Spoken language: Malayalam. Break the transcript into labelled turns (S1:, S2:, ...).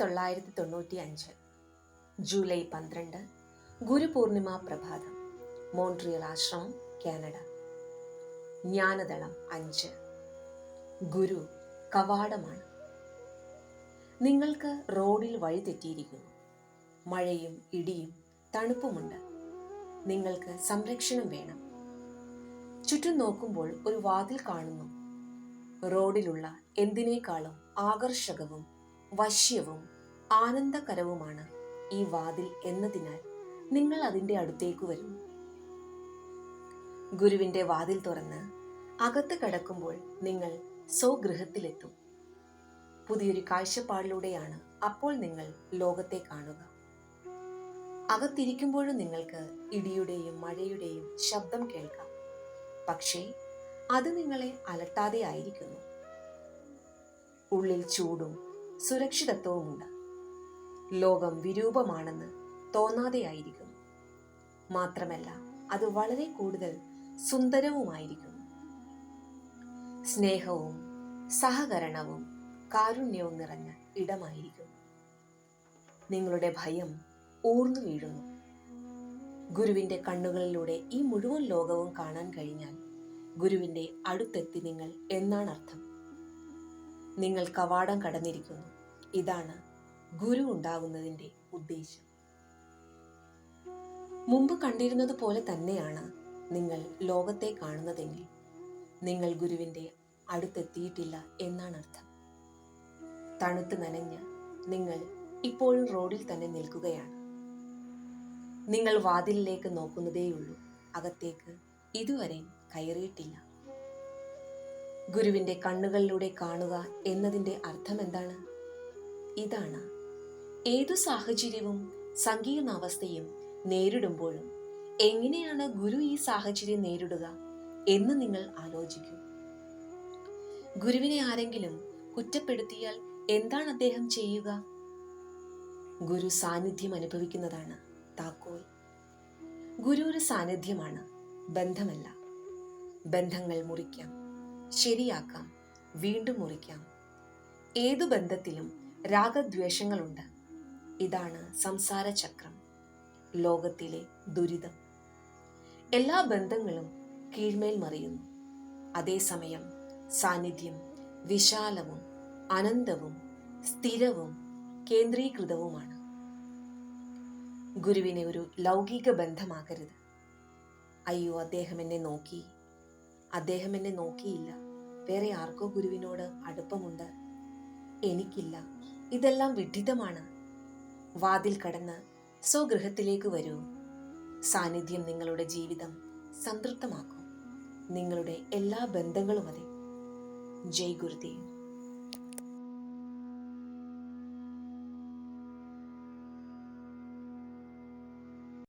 S1: തൊള്ളായിരത്തി തൊണ്ണൂറ്റി അഞ്ച് ജൂലൈ പന്ത്രണ്ട് ഗുരുപൂർണിമ പ്രഭാതം മോൺട്രിയൽ ആശ്രമം കാനഡ. ജ്ഞാനദളം അഞ്ച്. ഗുരു കവാടമാണ്. നിങ്ങൾക്ക് റോഡിൽ വഴി തെറ്റിയിരിക്കുന്നു. മഴയും ഇടിയും തണുപ്പുമുണ്ട്. നിങ്ങൾക്ക് സംരക്ഷണം വേണം. ചുറ്റും നോക്കുമ്പോൾ ഒരു വാതിൽ കാണുന്നു. റോഡിലുള്ള എന്തിനേക്കാളും ആകർഷകവും വശ്യവും ആനന്ദകരവുമാണ് ഈ വാതിൽ എന്നതിനാൽ നിങ്ങൾ അതിന്റെ അടുത്തേക്ക് വരും. ഗുരുവിന്റെ വാതിൽ തുറന്ന് അകത്ത് കടക്കുമ്പോൾ നിങ്ങൾ സ്വഗൃഹത്തിലെത്തും. പുതിയൊരു കാഴ്ചപ്പാടിലൂടെയാണ് അപ്പോൾ നിങ്ങൾ ലോകത്തെ കാണുക. അകത്തിരിക്കുമ്പോഴും നിങ്ങൾക്ക് ഇടിയുടെയും മഴയുടെയും ശബ്ദം കേൾക്കാം. പക്ഷേ അത് നിങ്ങളെ അലട്ടാതെ ആയിരിക്കുന്നു. ഉള്ളിൽ ചൂടും സുരക്ഷിതത്വവുമുണ്ട്. ലോകം വിരൂപമാണെന്ന് തോന്നാതെയായിരിക്കും മാത്രമല്ല അത് വളരെ കൂടുതൽ സുന്ദരവുമായിരിക്കും സ്നേഹവും സഹകരണവും കാരുണ്യവും നിറഞ്ഞ ഇടമായിരിക്കും നിങ്ങളുടെ ഭയം ഊർന്നു വീഴുന്നു. ഗുരുവിന്റെ കണ്ണുകളിലൂടെ ഈ മുഴുവൻ ലോകവും കാണാൻ കഴിഞ്ഞാൽ ഗുരുവിന്റെ അടുത്തെത്തി നിങ്ങൾ എന്നാണ് അർത്ഥം നിങ്ങൾ കവാടം കടന്നിരിക്കുന്നു. ഇതാണ് ഗുരു ഉണ്ടാകുന്നതിന്റെ ഉദ്ദേശം. മുമ്പ് കണ്ടിരുന്നത് പോലെ തന്നെയാണ് നിങ്ങൾ ലോകത്തെ കാണുന്നതെങ്കിൽ നിങ്ങൾ ഗുരുവിന്റെ അടുത്തെത്തിയിട്ടില്ല എന്നാണ് അർത്ഥം. തണുത്ത് നനഞ്ഞ് നിങ്ങൾ ഇപ്പോഴും റോഡിൽ തന്നെ നിൽക്കുകയാണ്. നിങ്ങൾ വാതിലിലേക്ക് നോക്കുന്നതേയുള്ളൂ. അകത്തേക്ക് ഇതുവരെ കയറിയിട്ടില്ല. ഗുരുവിന്റെ കണ്ണുകളിലൂടെ കാണുക എന്നതിന്റെ അർത്ഥം എന്താണ് ഇതാണ്. ഏതു സാഹചര്യവും സങ്കീർണാവസ്ഥയും നേരിടുമ്പോഴും എങ്ങനെയാണ് ഗുരു ഈ സാഹചര്യം നേരിടുക എന്ന് നിങ്ങൾ ആലോചിക്കൂ. ഗുരുവിനെ ആരെങ്കിലും കുറ്റപ്പെടുത്തിയാൽ എന്താണ് അദ്ദേഹം ചെയ്യുക? ഗുരു സാന്നിധ്യം അനുഭവിക്കുന്നതാണ് താക്കോൽ. ഗുരു ഒരു സാന്നിധ്യമാണ് ബന്ധമല്ല. ബന്ധങ്ങൾ മുറിക്കാം. ശരിയാക്കാം വീണ്ടും മുറിക്കാം. ഏതു ബന്ധത്തിലും രാഗദ്വേഷങ്ങളുണ്ട്. ഇതാണ് സംസാര ചക്രം ലോകത്തിലെ ദുരിതം. എല്ലാ ബന്ധങ്ങളും കീഴ്മേൽ മറിയുന്നു. അതേസമയം സാന്നിധ്യം വിശാലവും അനന്തവും സ്ഥിരവും കേന്ദ്രീകൃതവുമാണ്. ഗുരുവിനെ ഒരു ലൗകിക ബന്ധമാകരുത്. അയ്യോ അദ്ദേഹം എന്നെ നോക്കി. അദ്ദേഹം എന്നെ നോക്കിയില്ല. വേറെ ആർക്കോ ഗുരുവിനോട് അടുപ്പമുണ്ട്. എനിക്കില്ല. ഇതെല്ലാം വിഡിതമാണ്. വാതിൽ കടന്ന് സ്വഗൃഹത്തിലേക്ക് വരൂ. സാന്നിധ്യം നിങ്ങളുടെ ജീവിതം സംതൃപ്തമാക്കും. നിങ്ങളുടെ എല്ലാ ബന്ധങ്ങളും അതെ. ജയ് ഗുരുദേവ്.